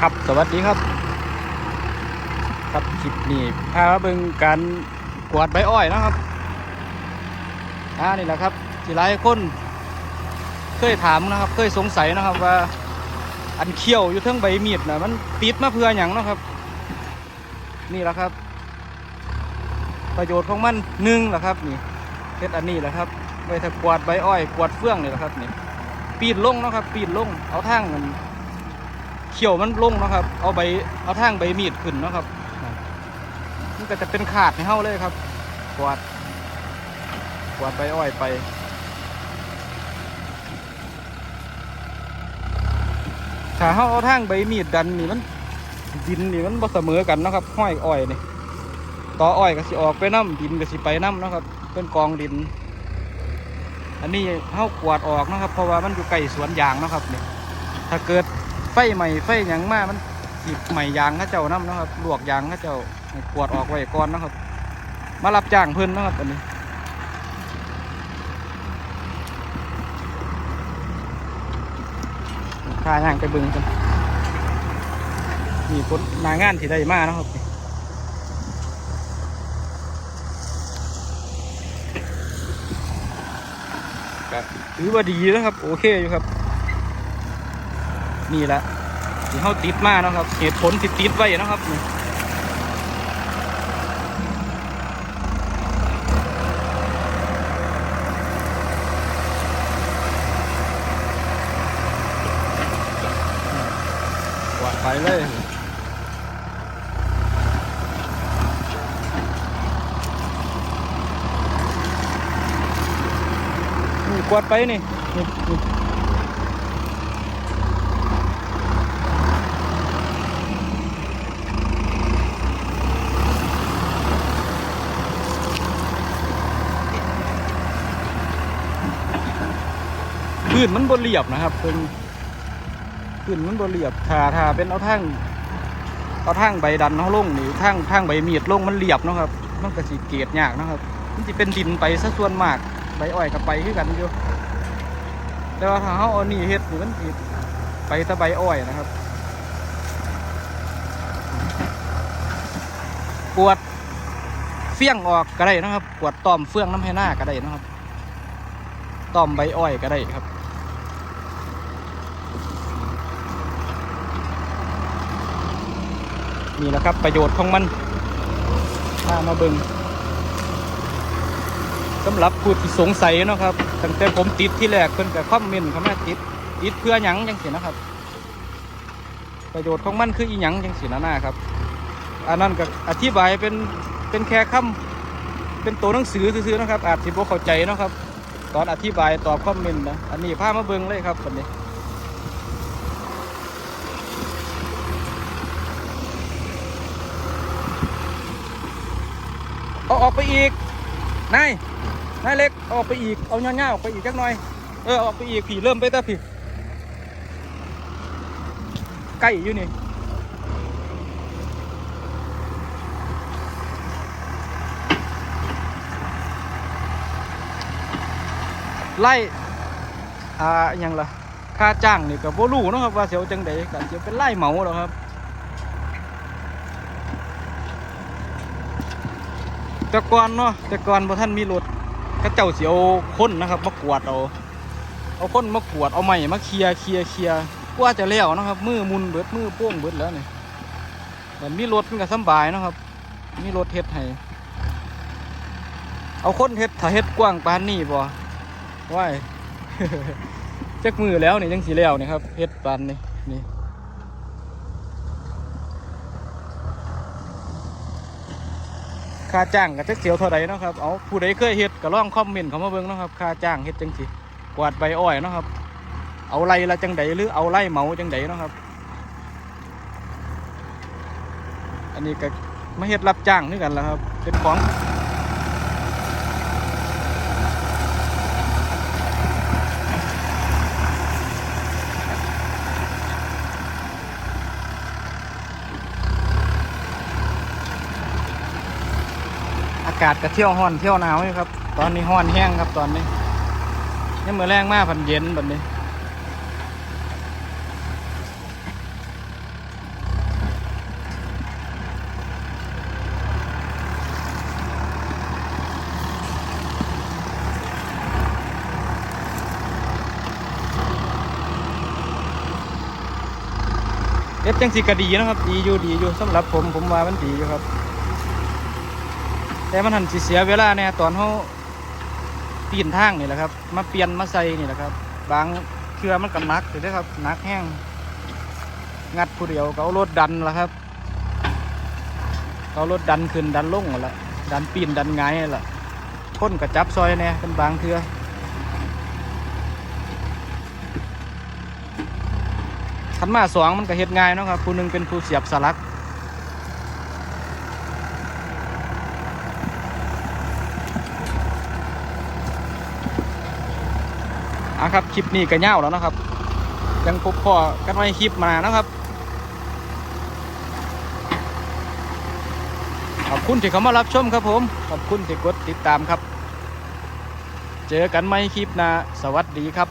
ครับสวัสดีครับ ครับคลิปนี้พาเบิ่งการกวาดใบอ้อยนะครับอ่านี่แหละครับที่หลายคนเคยถามนะครับ เคยสงสัยนะครับว่า อันเขี้ยวอยู่ทั้งใบมีดนะมันติดมาเพื่ออย่างนะครับ นี่แหละครับ ประโยชน์ของมันหนึ่งแหละครับ นี่เฮ็ดอันนี้แหละครับไว้ถ้ากวาดใบอ้อย กวาดเฟื่องนี่แหละครับนี่ปีนลงนะครับ ปีนลงเอาทางมัน เขียวมันลงเนาะครับ เอาใบเอาทางใบมีดขึ้นเนาะครับนั่นมันก็จะเป็นขาดให้เฮาเลยครับกวาดกวาดใบอ้อยไปถ้าเฮาเอาทางใบมีดดันนี่มันดินนี่มันบ่เสมอกันเนาะครับห้อยอ้อยนี่ต่ออ้อยก็สิออกไปน้ำดินก็สิไปน้ำเนาะครับ เป็นกองดิน อันนี้เฮากวาดออกเนาะครับ เพราะว่ามันอยู่ใกล้สวนยางเนาะครับนี่ถ้าเกิด ไฟใหม่ไฟหยังมามันสิใหม่ยางเข้าเจ้าน้ำเนาะครับลวกยางเข้าเจ้าให้กวาดออกไว้ก่อนเนาะครับ มารับจ้างเพิ่นเนาะครับอันนี้พาย่างไปเบึงกันมีคนหนางานที่ได้มาเนาะครับก็ถือว่าดีนะครับ โอเคอยู่ครับ นี่แหละที่เขาติดมาเนาะครับ เหตุผลที่ติดไว้เนาะครับนี่กวาดไปเลยนี่กวาดไปนี่ พื้นมันบนเรียบนะครับเป็นพื้นมันบนเรียบถ้าถ้าเป็นเอาทางเอาทางใบดันเขาลงนี่ทางทางใบมีดลงมันเรียบนะครับมันก็สีเกตยากนะครับ มันจะเป็นดินไปซะส่วนมากใบอ้อยกับไปคือกันอยู่แต่ว่าถ้าเขาเอานี่เฮ็ดนี่มันสิไปแตะใบอ้อยนะครับกวดเฟี้ยงออกก็ได้นะครับกวดตอมเฟื่องน้ำให้หน้าก็ได้นะครับตอมใบอ้อยก็ได้ครับ นี่แหละครับประโยชน์ของมันถ้ามาเบิงสำหรับผู้ที่สงสัยเนาะครับตั้งแต่ผมติดที่แรกเพิ่นกับคอมเมนต์เขามาติดติดเพื่อหยังจังสินะครับ ประโยชน์ของมันคืออีหยังจังสินะหน้าครับอันนั้นก็อธิบายเป็นเป็นแค่คำเป็นตัวหนังสือซื่อๆนะครับอาจสิบ่เข้าใจนะครับ ตอนอธิบายตอบคอมเมนต์นะอันนี้พามาเบิ่งเลยครับวันนี้ เอาออกไปอีกนายนายเล็กเอาออกไปอีกเอาเงี้ยๆออกไปอีกจักหน่อยเออออกไปอีกผีเริ่มไปแต่ผีใกล้อยู่นี่ไล่อ่าอหยังล่ะค่าจ้างนี่ก็บ่รู้เนาะครับว่าเสียวจังใดกันจะเป็นไล่เหมาหรอครับ แต่ก่อนเนาะแต่ก่อนบ่ท่านมีรถก็เจ้าเสียวคนนะครับมากวดเอาเอาคนมากวดเอาไม้มาเคลียเคลียเคลียกว่าจะแล้วนะครับมือมุนเบิดมือโป้งเบิดแล้วนี่แต่มีรถมันก็สบายนะครับ มีรถเฮ็ดให้เอาคนเฮ็ดถ้าเฮ็ดกว้างปานนี้บ่ว้ายจักมือแล้วนี่จังสีแล้วนี่ครับเฮ็ดปานนี่นี่ ค่าจ้างกับเจักเสียวเท่าไรเนาะครับ เอาผู้ใดเคยเฮ็ดก็ลองคอมเมนต์เขามาเบิ่งเนาะครับ ค่าจ้างเฮ็ดจังสิกวาดใบอ้อยเนาะครับ เอาไรละจังใดหรือเอาไรเหมาจังใดเนาะครับ อันนี้ก็มาเฮ็ดรับจ้างนี่กันแล้วครับ เป็นของากาศก็เที่ยวห้อนเที่ยวหนาวอยู่ครับ ตอนนี้ห้อนแห้งครับตอนนี้นี่เมื่อแรงมากผันเย็นแบบนี้เอฟจังสีก็ดีนะครับ ดีอยู่ดีอยู่สำหรับผมผมว่ามันดีอยู่ครับ แต่มันหันสิเสียเวลาแน่ตอนเขาปีนทางนี่แหละครับ มาเปลี่ยนมาใส่นี่แหละครับ บางเครือมันก็หนักเลยนะครับนักแห้งงัดผู้เดียวเอารถดันละครับเอารถดันขึ้นดันลงนั่นละดันปีนดันไงายนั่นละคนก็จับซอยแน่เป็นบางเครือขันมาสองมันก็เฮ็ดง่ายเนาะครับผู้หนึงเป็นผู้เสียบสลัก อะครับคลิปนี้ก็เง่าแล้วนะครับ ยังพบพ่อกันไว้คลิปมานะครับขอบคุณที่เข้ามารับชมครับผม ขอบคุณที่กดติดตามครับ เจอกันไหม่คลิปหน้าสวัสดีครับ